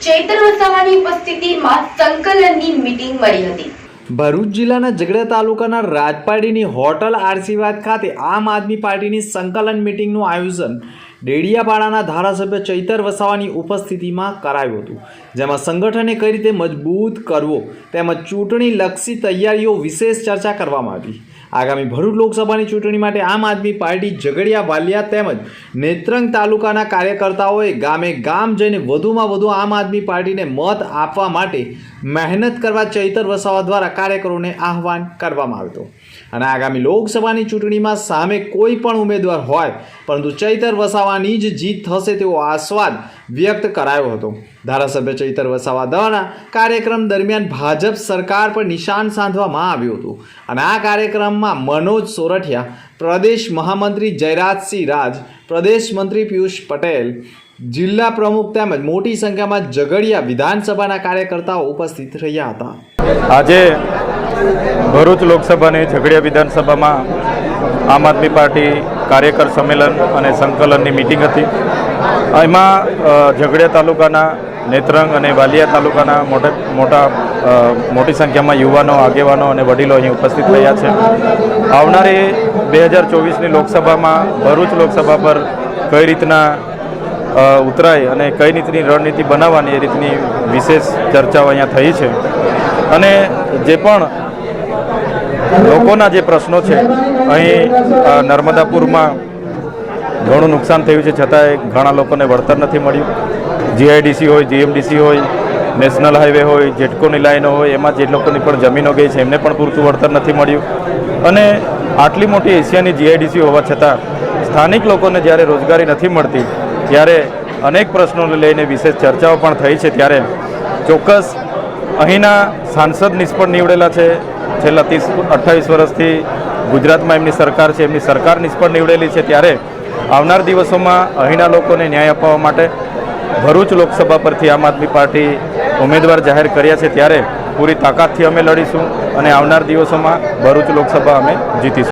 ચૈતર વસાવાની ઉપસ્થિતિમાં ભરૂચ જિલ્લાના ઝઘડા તાલુકાના રાજપાડીની હોટલ આશીર્વાદ ખાતે આમ આદમી પાર્ટીની સંકલન મિટિંગનું આયોજન ડેડિયાપાડાના ધારાસભ્ય ચૈતર વસાવાની ઉપસ્થિતિમાં કરાયું હતું. જેમાં સંગઠને કઈ રીતે મજબૂત કરવો તેમજ ચૂંટણીલક્ષી તૈયારીઓ વિશેષ ચર્ચા કરવામાં આવી. આગામી ભરૂચ લોકસભાની ચૂંટણી માટે આમ આદમી પાર્ટી ઝઘડિયા, વાલિયા તેમજ નેત્રંગ તાલુકાના કાર્યકર્તાઓએ ગામે ગામ જઈને વધુમાં વધુ આમ આદમી પાર્ટીને મત આપવા માટે મહેનત કરવા ચૈતર વસાવા દ્વારા કાર્યકરોને આહવાન કરવામાં આવ્યું હતું. અને આગામી લોકસભાની ચૂંટણીમાં સામે કોઈ પણ ઉમેદવાર હોય, પરંતુ ચૈતર વસાવાની જ જીત થશે તેવો આસ્વાદ વ્યક્ત કરાયો હતો. ધારાસભ્ય ચૈતર વસાવા દ્વારા કાર્યક્રમ દરમિયાન ભાજપ સરકાર પર નિશાન સાધવામાં આવ્યું હતું. અને આ કાર્યક્રમમાં મનોજ સોરઠિયા, પ્રદેશ મહામંત્રી જયરાજસિંહ રાજ, પ્રદેશ મંત્રી પિયુષ પટેલ, જિલ્લા પ્રમુખ તેમજ મોટી સંખ્યામાં ઝઘડિયા વિધાનસભાના કાર્યકર્તાઓ ઉપસ્થિત રહ્યા હતા. આજે ભરૂચ લોકસભાની ઝઘડિયા વિધાનસભામાં આમ આદમી પાર્ટી કાર્યકર સંમેલન અને સંકલનની મિટિંગ હતી. એમાં ઝઘડિયા તાલુકાના નેત્રંગ અને વાલિયા તાલુકાના મોટા મોટા મોટી સંખ્યામાં યુવાનો, આગેવાનો અને વડીલો અહીં ઉપસ્થિત રહ્યા છે. આવનારી બે હજાર ચોવીસની લોકસભામાં ભરૂચ લોકસભા પર કઈ રીતના ઉતરાય અને કઈ રીતની રણનીતિ બનાવવાની એ રીતની વિશેષ ચર્ચાઓ અહીંયા થઈ છે. અને જે પણ લોકોના જે પ્રશ્નો છે, અહીં નર્મદાપુરમાં ઘણું નુકસાન થયું છે, છતાંય ઘણા લોકોને વળતર નથી મળ્યું. જીઆઈડીસી હોય, જીએમડીસી હોય, નેશનલ હાઈવે હોય, જેટકોની લાઈનો હોય, એમાં જે લોકોની પણ જમીનો ગઈ છે, એમને પણ પૂરતું વળતર નથી મળ્યું. અને આટલી મોટી એશિયાની જીઆઈડીસી હોવા છતાં, સ્થાનિક લોકોને જ્યારે રોજગારી નથી મળતી, ત્યારે અનેક પ્રશ્નોને લઈને વિશેષ ચર્ચાઓ પણ થઈ છે, ત્યારે ચોક્કસ અહીંના સાંસદ નિષ્ફળ નીવડેલા છે. છેલ્લા ત્રીસ, અઠ્ઠાવીસ વર્ષથી ગુજરાતમાં એમની સરકાર છે, એમની સરકાર નિષ્ફળ નીવડેલી છે, ત્યારે આવનાર દિવસોમાં અહીંના લોકોને ન્યાય અપાવવા માટે ભરૂચ લોકસભા પરથી આમ આદમી પાર્ટી ઉમેદવાર જાહેર કર્યા છે ત્યારે પૂરી તાકાતથી અમે લડીશું અને આવનાર દિવસોમાં ભરૂચ લોકસભા અમે જીતીશું.